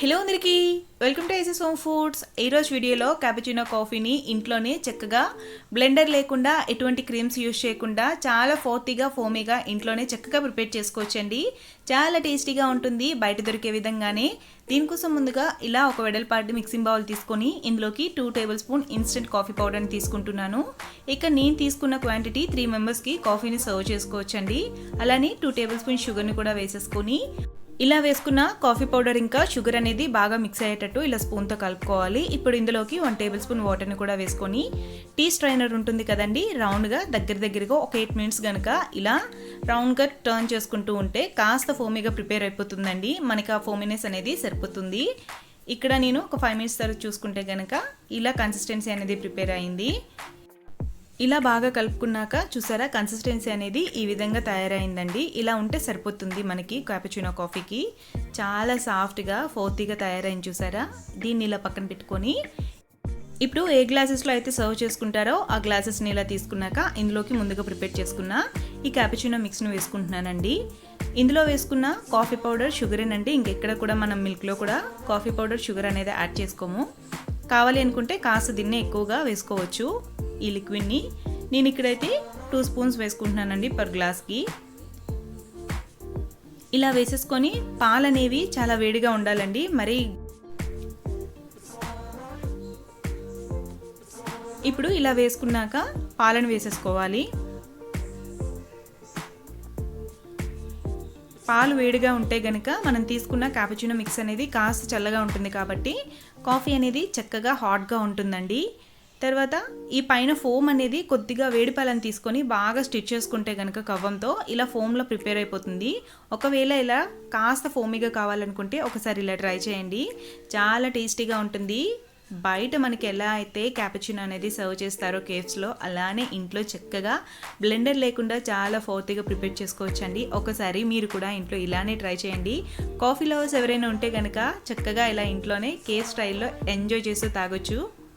Hello అందరికీ. Welcome to ఐసెస్ home foods ఈరోజు వీడియోలో క్యాపచినో కాఫీని ఇంట్లోనే చక్కగా బ్లెండర్ లేకుండా ఎటువంటి క్రీమ్స్ యూజ్ చేయకుండా చాలా ఫోర్తీగా ఫోమీగా ఇంట్లోనే చక్కగా ప్రిపేర్ చేసుకోవచ్చండి. చాలా టేస్టీగా ఉంటుంది బయట దొరికే విధంగానే. దీనికోసం ముందుగా ఇలా ఒక వెడల్పాటి మిక్సింగ్ బౌల్ తీసుకొని ఇందులోకి two tablespoon instant coffee పౌడర్ని తీసుకుంటున్నాను. ఇక నేను తీసుకున్న క్వాంటిటీ త్రీ మెంబర్స్కి కాఫీని సర్వ్ చేసుకోవచ్చండి. అలానే టూ టేబుల్ స్పూన్ షుగర్ని కూడా వేసేసుకొని ఇలా వేసుకున్న కాఫీ పౌడర్ ఇంకా షుగర్ అనేది బాగా మిక్స్ అయ్యేటట్టు ఇలా స్పూన్తో కలుపుకోవాలి. ఇప్పుడు ఇందులోకి వన్ టేబుల్ స్పూన్ వాటర్ని కూడా వేసుకొని టీ స్ట్రైనర్ ఉంటుంది కదండి రౌండ్గా దగ్గర దగ్గరగా ఒక ఎయిట్ మినిట్స్ కనుక ఇలా రౌండ్గా టర్న్ చేసుకుంటూ ఉంటే కాస్త ఫోమీగా ప్రిపేర్ అయిపోతుందండి. మనకి ఆ ఫోమీనెస్ అనేది సరిపోతుంది. ఇక్కడ నేను ఒక ఫైవ్ మినిట్స్ తర్వాత చూసుకుంటే కనుక ఇలా కన్సిస్టెన్సీ అనేది ప్రిపేర్ అయింది. ఇలా బాగా కలుపుకున్నాక చూసారా? కన్సిస్టెన్సీ అనేది ఈ విధంగా తయారైందండి. ఇలా ఉంటే సరిపోతుంది మనకి క్యాపుచినో కాఫీకి చాలా సాఫ్ట్గా ఫోర్తీగా తయారైంది చూసారా? దీన్ని ఇలా పక్కన పెట్టుకొని. ఇప్పుడు ఏ గ్లాసెస్లో అయితే సర్వ్ చేసుకుంటారో ఆ గ్లాసెస్ని ఇలా తీసుకున్నాక ఇందులోకి ముందుగా ప్రిపేర్ చేసుకున్న ఈ క్యాపుచినో మిక్స్ను వేసుకుంటున్నానండి. ఇందులో వేసుకున్న కాఫీ పౌడర్ షుగరేనండి ఇంకెక్కడ కూడా మనం మిల్క్లో కూడా కాఫీ పౌడర్ షుగర్ అనేది యాడ్ చేసుకోము. కావాలి అనుకుంటే కాస్త దీన్నే ఎక్కువగా వేసుకోవచ్చు. ఈ లిక్విడ్ని నేను ఇక్కడైతే టూ స్పూన్స్ వేసుకుంటున్నానండి పర్ గ్లాస్కి. ఇలా వేసేసుకొని పాలు అనేవి చాలా వేడిగా ఉండాలండి. మరి ఇప్పుడు ఇలా వేసుకున్నాక పాలను వేసేసుకోవాలి. పాలు వేడిగా ఉంటే గనుక మనం తీసుకున్న క్యాపుచినో మిక్స్ అనేది కాస్త చల్లగా ఉంటుంది కాబట్టి కాఫీ అనేది చక్కగా హాట్గా ఉంటుందండి. తర్వాత ఈ పైన ఫోమ్ అనేది కొద్దిగా వేడిపాలను తీసుకొని బాగా స్టిచ్ చేసుకుంటే కనుక కవ్వంతో ఇలా ఫోమ్లో ప్రిపేర్ అయిపోతుంది. ఒకవేళ ఇలా కాస్త ఫోమీగా కావాలనుకుంటే ఒకసారి ఇలా ట్రై చేయండి. చాలా టేస్టీగా ఉంటుంది. బయట మనకి ఎలా అయితే క్యాపుచినో అనేది సర్వ్ చేస్తారో కేఫ్స్లో అలానే ఇంట్లో చక్కగా బ్లెండర్ లేకుండా చాలా ఫోర్తీగా ప్రిపేర్ చేసుకోవచ్చండి. ఒకసారి మీరు కూడా ఇంట్లో ఇలానే ట్రై చేయండి. కాఫీ లవర్స్ ఎవరైనా ఉంటే కనుక చక్కగా ఇలా ఇంట్లోనే కేఫ్ స్టైల్లో ఎంజాయ్ చేస్తూ తాగొచ్చు.